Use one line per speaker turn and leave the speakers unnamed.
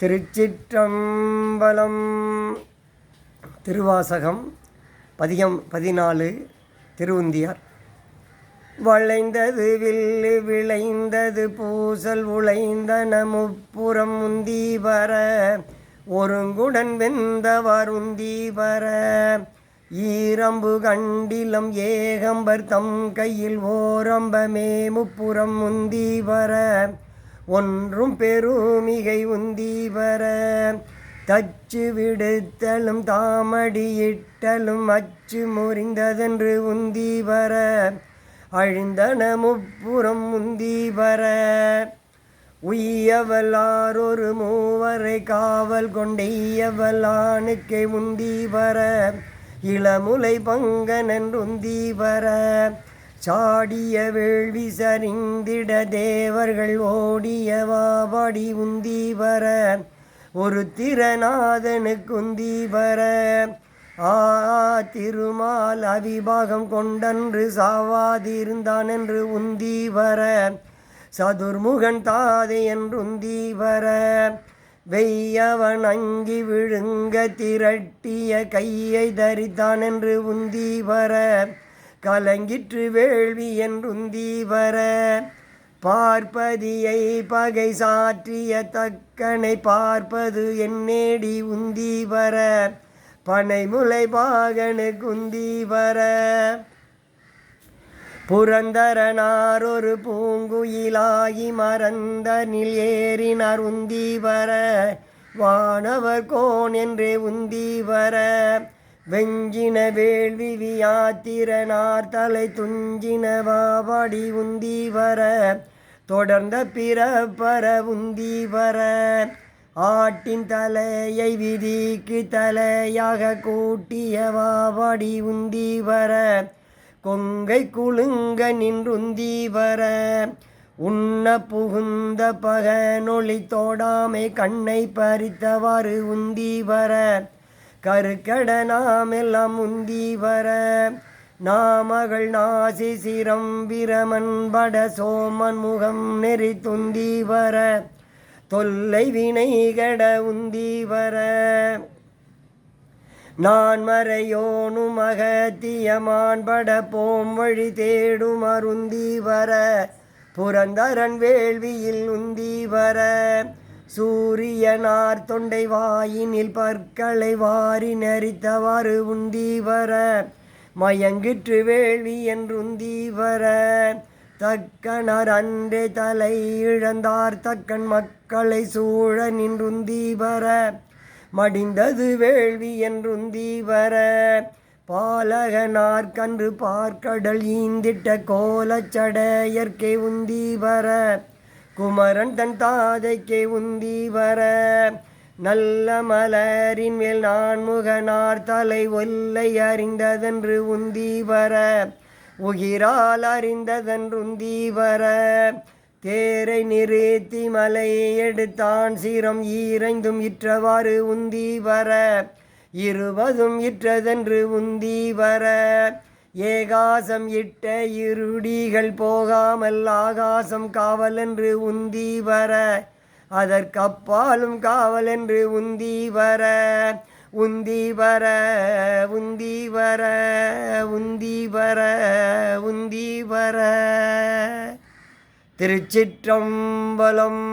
திருச்சிற்றம்பலம் திருவாசகம் பதிகம் பதினாலு திருவுந்தியார். வளைந்தது வில்லு விளைந்தது பூசல் உழைந்தன முப்புறம் உந்தி வர ஒருங்குடன் வெந்தவர் உந்தி வர ஈரம்பு கண்டிலம் ஏகம்பர் தம் கையில் ஓரம்பமே முப்புறம் உந்தி வர ஒன்றும் பெருமிகை உந்தி வர தச்சு விடுத்தலும் தாமடியிட்டலும் அச்சு முறிந்ததென்று உந்தி வர அழிந்தன முப்புறம் உந்தி வர உய்யவல்லாரொரு மூவரை காவல் கொண்டெய்யவல்லானுக்கே உந்தி வர இளமுலை பங்கனன் வர சாடிய வேள்வி சரிந்திட தேவர்கள் ஓடிய வாபாடி உந்தி வர ஒரு திறநாதனுக்கு உந்தி வர ஆ திருமால் அவிபாகம் கொண்டன்று சாவாதிருந்தான் என்று உந்தி வர. சதுர்முகன் தாதை என்றுந்தி வர. வெய்யவன் அங்கி விழுங்க திரட்டிய கையை தரித்தான் என்று உந்தி வர. கலங்கிற்று வேள்வி என்றுந்தி வர பார்ப்பதியை பகை சாற்றிய தக்கனை பார்ப்பது என்னேடி உந்தி வர பனைமுலை பாகனு குந்தி வர புரந்தரனார் ஒரு பூங்குயிலாகி மறந்தனில் ஏறினார் உந்தி வர வானவர் கோன் என்றே உந்தி வர வெஞ்சின வேள்வி வியாத்திரனார் தலை துஞ்சின வாவடி உந்தி வர தொடர்ந்த பிறப்பர உந்தி வர ஆட்டின் தலையை விதிக்கு தலையாக கூட்டிய வாவடி உந்தி வர கொங்கை குலுங்க நின்றுந்தி வர உண்ண புகுந்த பகனொளி தோடாமை கண்ணை பறித்தவாறு உந்தி வர கருக்கட நாம் எல்லாம் முந்தி வர. நாமகள் நாசி சிரம் பிரமன் பட சோமன் முகம் நெறி துந்தி வர. தொல்லை வினை கட உந்தி வர. நான் மறையோனு அகத்தியமான் பட போம் வழி தேடும் அருந்தி வர. புரந்தரன் வேள்வியில் உந்தி வர. சூரியனார் தொண்டை வாயினில் பற்களை வாரி நெறித்தவாறு உந்தி வர மயங்கிற்று வேள்வி என்றுந்தி வர தக்கனர் அன்றே தலை இழந்தார் தக்கன் மக்களை சூழ நின்றுந்தி வர மடிந்தது வேள்வி என்றுந்தி வர பாலகனார் கன்று பார்க்கடல் ஈந்திட்ட கோலச்சடையற்கே உந்தி வர குமரன் தன் தாதைக்கே உந்தி வர. நல்ல மலரின் மேல் நான் முகனார் தலை ஒல்லை அறிந்ததென்று உந்தி வர. உகிரால் அறிந்ததென்றுந்தி வர. தேரை நிறுத்தி மலையை எடுத்தான் சீரம் ஈரைந்தும் இற்றவாறு உந்தி வர. இருபதும் இற்றதென்று உந்தி வர. ஏகாசம் இட்ட இருடிகள் போகாமல் ஆகாசம் காவலென்று உந்தி வர. அதற்கப்பாலும் காவலென்று உந்தி வர. உந்தி வர உந்தி வர உந்தி வர உந்தி வர. திருச்சிற்றம்பலம்